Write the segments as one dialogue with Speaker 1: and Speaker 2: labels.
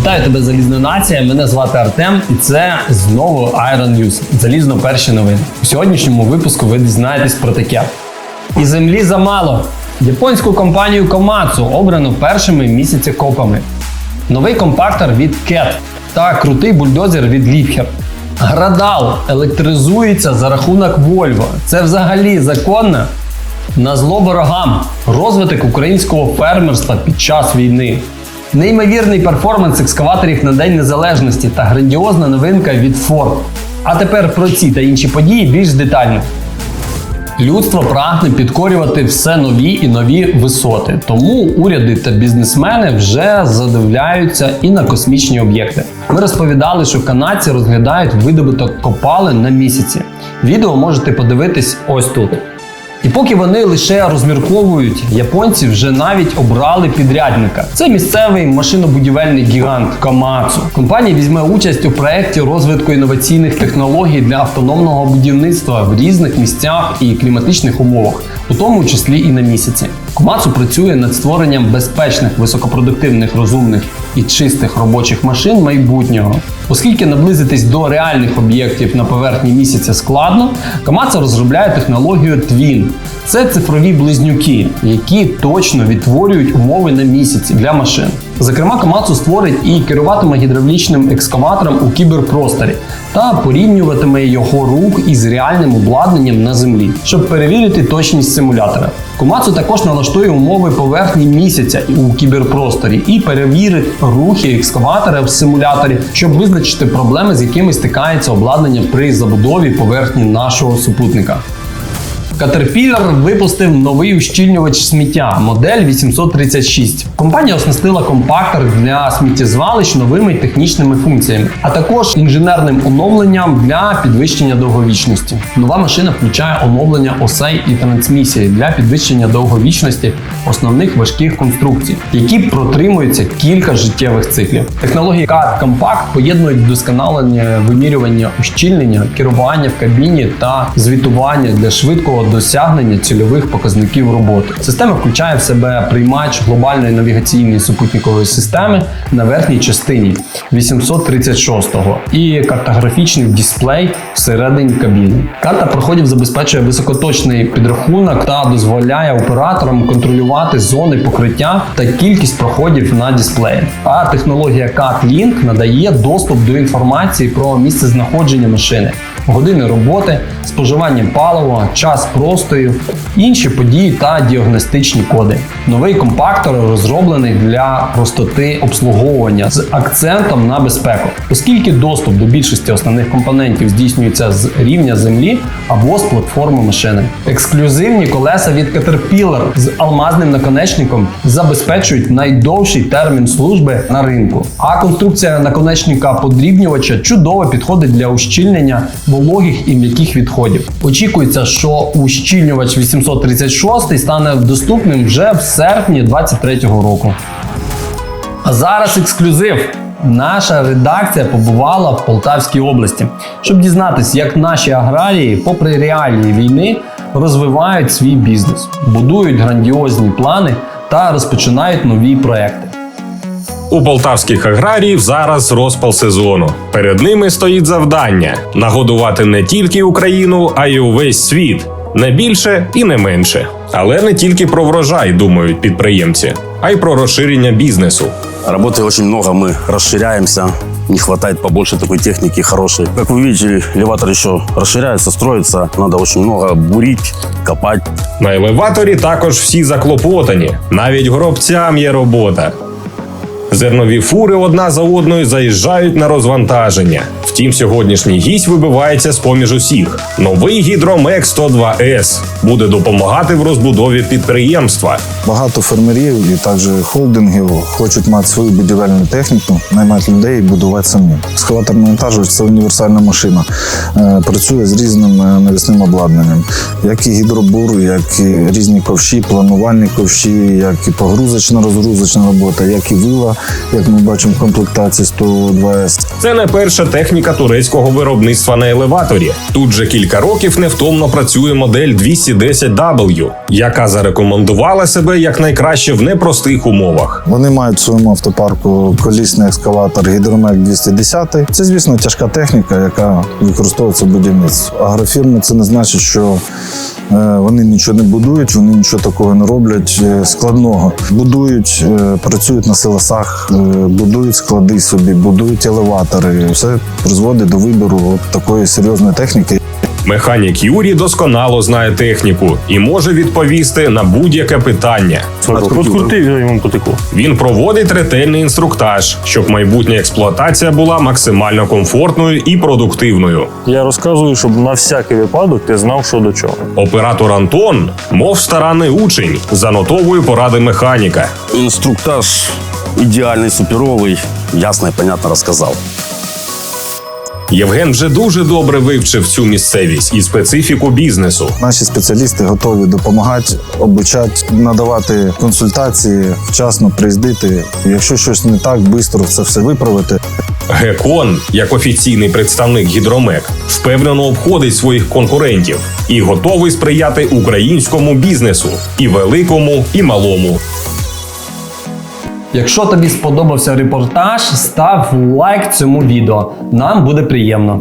Speaker 1: Вітаю тебе, залізна нація. Мене звати Артем, і це знову Iron News. Залізно перші новини. У сьогоднішньому випуску ви дізнаєтесь про таке. І землі замало. Японську компанію Komatsu обрано першими місяцекопами. Новий компактор від CAT та крутий бульдозер від Liebherr. Градал електризується за рахунок Volvo. Це взагалі законно? На зло ворогам розвиток українського фермерства під час війни. Неймовірний перформанс екскаваторів на День Незалежності та грандіозна новинка від Ford. А тепер про ці та інші події більш детально. Людство прагне підкорювати все нові і нові висоти, тому уряди та бізнесмени вже задивляються і на космічні об'єкти. Ми розповідали, що канадці розглядають видобуток копалин на місяці. Відео можете подивитись ось тут. Поки вони лише розмірковують, японці вже навіть обрали підрядника. Це місцевий машинобудівельний гігант Komatsu. Компанія візьме участь у проєкті розвитку інноваційних технологій для автономного будівництва в різних місцях і кліматичних умовах, у тому числі і на місяці. Komatsu працює над створенням безпечних, високопродуктивних, розумних і чистих робочих машин майбутнього. Оскільки наблизитись до реальних об'єктів на поверхні місяця складно, Камаца розробляє технологію Twin. Це цифрові близнюки, які точно відтворюють умови на місяці для машин. Зокрема, Komatsu створить і керуватиме гідравлічним екскаватором у кіберпросторі та порівнюватиме його рух із реальним обладнанням на землі, щоб перевірити точність симулятора. Komatsu також налаштує умови поверхні місяця у кіберпросторі і перевірить рухи екскаватора в симуляторі, щоб визначити проблеми, з якими стикається обладнання при забудові поверхні нашого супутника. Caterpillar випустив новий ущільнювач сміття модель 836. Компанія оснастила компактор для сміттєзвалищ новими технічними функціями, а також інженерним оновленням для підвищення довговічності. Нова машина включає оновлення осей і трансмісії для підвищення довговічності основних важких конструкцій, які протримуються кілька життєвих циклів. Технології CAD Compact поєднують вдосконалення вимірювання ущільнення, керування в кабіні та звітування для швидкого досягнення цільових показників роботи. Система включає в себе приймач глобальної навігаційної супутникової системи на верхній частині 836-го і картографічний дисплей всередині кабіни. Карта проходів забезпечує високоточний підрахунок та дозволяє операторам контролювати зони покриття та кількість проходів на дисплеї. А технологія CAT-Link надає доступ до інформації про місце знаходження машини, години роботи, споживання палива, час простою, інші події та діагностичні коди. Новий компактор розроблений для простоти обслуговування з акцентом на безпеку, оскільки доступ до більшості основних компонентів здійснюється з рівня землі або з платформи машини. Ексклюзивні колеса від Caterpillar з алмазним наконечником забезпечують найдовший термін служби на ринку. А конструкція наконечника подрібнювача чудово підходить для ущільнення вологих і м'яких відходів. Очікується, що ущільнювач 836 стане доступним вже в серпні 2023 року. А зараз ексклюзив. Наша редакція побувала в Полтавській області, щоб дізнатися, як наші аграрії, попри реалії війни, розвивають свій бізнес, будують грандіозні плани та розпочинають нові проекти.
Speaker 2: У полтавських аграріїв зараз розпал сезону. Перед ними стоїть завдання нагодувати не тільки Україну, а й увесь світ. Не більше і не менше. Але не тільки про врожай думають підприємці, а й про розширення бізнесу.
Speaker 3: Работы очень много, мы расширяемся. Не хватает побольше такой техники хорошей. Как вы видите, элеватор еще расширяется, строится. Надо очень много бурить, копать.
Speaker 2: На елеваторі також всі заклопотані, навіть гробцям є робота. Зернові фури одна за одною заїжджають на розвантаження. Втім, сьогоднішній гість вибивається з поміж усіх. Новий гідромек 102С буде допомагати в розбудові підприємства.
Speaker 4: Багато фермерів і також холдингів хочуть мати свою будівельну техніку, наймати людей і будувати самі. Ескаватор монтажувач це універсальна машина. Е, Працює з різним е, навісним обладнанням, як і гідробур, як і різні ковші, планувальні ковші, як і погрузочна розгрузочна робота, як і вила, як ми бачимо в комплектації 102С.
Speaker 2: Це не перша техніка турецького виробництва на елеваторі. Тут же кілька років невтомно працює модель 210W, яка зарекомендувала себе як найкраще в непростих умовах.
Speaker 4: Вони мають в своєму автопарку колісний екскаватор Гідромек 210. Це, звісно, тяжка техніка, яка використовується в будівництві. Агрофірми це не значить, що вони нічого не будують, вони нічого такого не роблять е, складного. Будують, е, працюють на селесах, е, будують склади собі, будують елеватори. Все призводить до вибору такої серйозної техніки.
Speaker 2: Механік Юрій досконало знає техніку і може відповісти на будь-яке питання.
Speaker 5: Йому потекло.
Speaker 2: Він проводить ретельний інструктаж, щоб майбутня експлуатація була максимально комфортною і продуктивною.
Speaker 5: Я розказую, щоб на всякий випадок ти знав, що до чого.
Speaker 2: Оператор Антон, мов старанний учень, занотовує поради механіка.
Speaker 3: Инструктаж идеальный, суперовый, ясно и понятно рассказал.
Speaker 2: Євген вже дуже добре вивчив цю місцевість і специфіку бізнесу.
Speaker 4: Наші спеціалісти готові допомагати, обучати, надавати консультації, вчасно приїздити. Якщо щось не так, швидко це все виправити.
Speaker 2: Гекон, як офіційний представник гідромек, впевнено обходить своїх конкурентів і готовий сприяти українському бізнесу і великому, і малому.
Speaker 1: Якщо тобі сподобався репортаж, став лайк цьому відео. Нам буде приємно.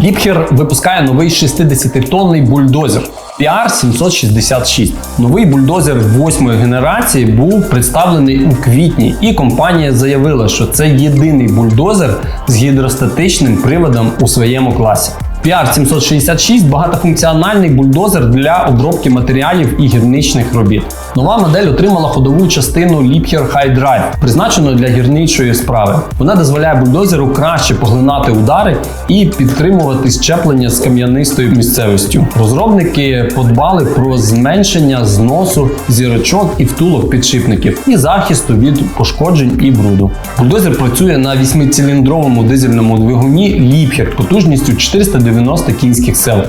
Speaker 1: Ліпхер випускає новий 60-тонний бульдозер PR 766. Новий бульдозер восьмої генерації був представлений у квітні, і компанія заявила, що це єдиний бульдозер з гідростатичним приводом у своєму класі. PR 766 багатофункціональний бульдозер для обробки матеріалів і гірничних робіт. Нова модель отримала ходову частину Liebherr High Drive, призначену для гірничої справи. Вона дозволяє бульдозеру краще поглинати удари і підтримувати щеплення з кам'янистою місцевістю. Розробники подбали про зменшення зносу зірочок і втулок підшипників і захисту від пошкоджень і бруду. Бульдозер працює на 8-циліндровому дизельному двигуні Liebherr потужністю 490 кінських сил.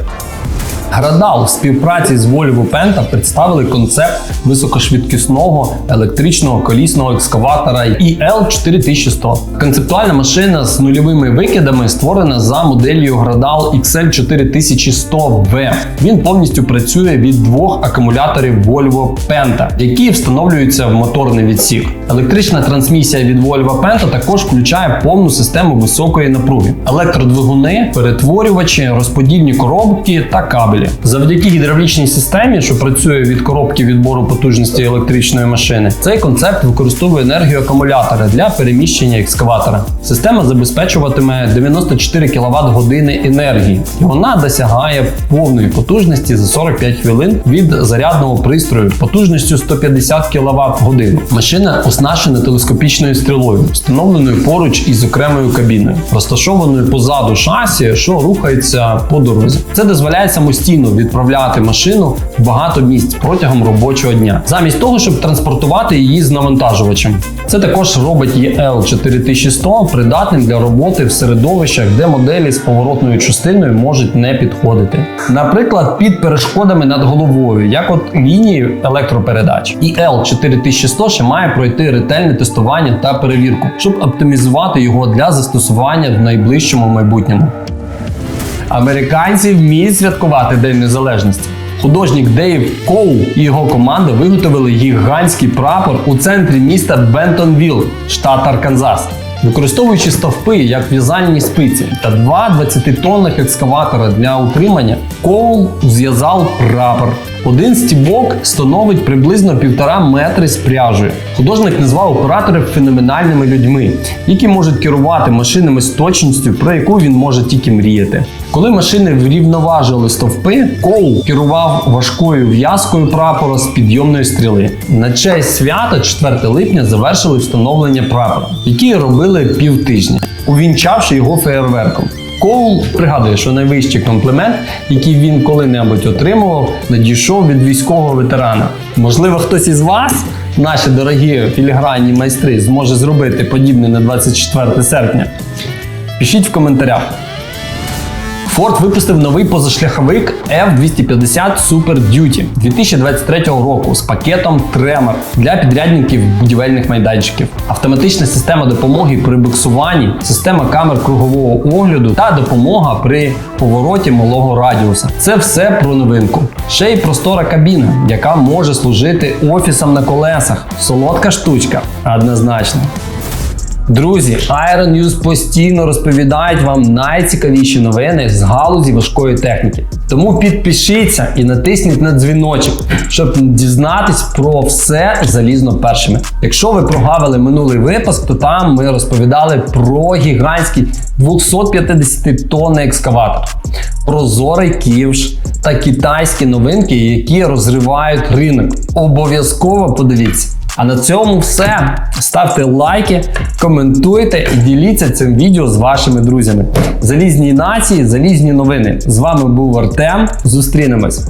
Speaker 1: Градал в співпраці з Volvo Penta представили концепт високошвидкісного електричного колісного екскаватора EL 4100. Концептуальна машина з нульовими викидами створена за моделлю Градал XL 4100V. Він повністю працює від двох акумуляторів Volvo Penta, які встановлюються в моторний відсік. Електрична трансмісія від Volvo Penta також включає повну систему високої напруги, електродвигуни, перетворювачі, розподільні коробки та кабелі. Завдяки гідравлічній системі, що працює від коробки відбору потужності електричної машини, цей концепт використовує енергію акумулятора для переміщення екскаватора. Система забезпечуватиме 94 кВт години енергії, і вона досягає повної потужності за 45 хвилин від зарядного пристрою потужністю 150 кВт годину. Машина оснащена телескопічною стрілою, встановленою поруч із окремою кабіною, розташованою позаду шасі, що рухається по дорозі. Це дозволяє самостійно відправляти машину в багато місць протягом робочого дня, замість того, щоб транспортувати її з навантажувачем. Це також робить EL 4100 придатним для роботи в середовищах, де моделі з поворотною частиною можуть не підходити. Наприклад, під перешкодами над головою, як от лінії електропередач. EL 4100 ще має пройти ретельне тестування та перевірку, щоб оптимізувати його для застосування в найближчому майбутньому. Американці вміють святкувати День Незалежності. Художник Дейв Коу і його команда виготовили гігантський прапор у центрі міста Бентонвіл, штат Арканзас. Використовуючи стовпи як в'язальні спиці та два 20-тонних екскаватора для утримання, Коул зв'язав прапор. Один стібок становить приблизно півтора метри з пряжею. Художник назвав операторів феноменальними людьми, які можуть керувати машинами з точністю, про яку він може тільки мріяти. Коли машини врівноважили стовпи, Коул керував важкою в'язкою прапора з підйомної стріли. На честь свята 4 липня завершили встановлення прапора, який робили півтижня, увінчавши його феєрверком. Коул пригадує, що найвищий комплімент, який він коли-небудь отримував, надійшов від військового ветерана. Можливо, хтось із вас, наші дорогі філігранні майстри, зможе зробити подібне на 24 серпня. Пишіть в коментарях. Ford випустив новий позашляховик F250 Super Duty 2023 року з пакетом Tremor для підрядників будівельних майданчиків, автоматична система допомоги при буксуванні, система камер кругового огляду та допомога при повороті малого радіуса. Це все про новинку. Ще й простора кабіна, яка може служити офісом на колесах. Солодка штучка, однозначно. Друзі, Iron News постійно розповідають вам найцікавіші новини з галузі важкої техніки. Тому підпишіться і натисніть на дзвіночок, щоб дізнатись про все залізно першими. Якщо ви прогавили минулий випуск, то там ми розповідали про гігантський 250 тонний екскаватор, прозорий ківш та китайські новинки, які розривають ринок. Обов'язково подивіться. А на цьому все. Ставте лайки, коментуйте і діліться цим відео з вашими друзями. Залізні нації, залізні новини. З вами був Артем. Зустрінемось.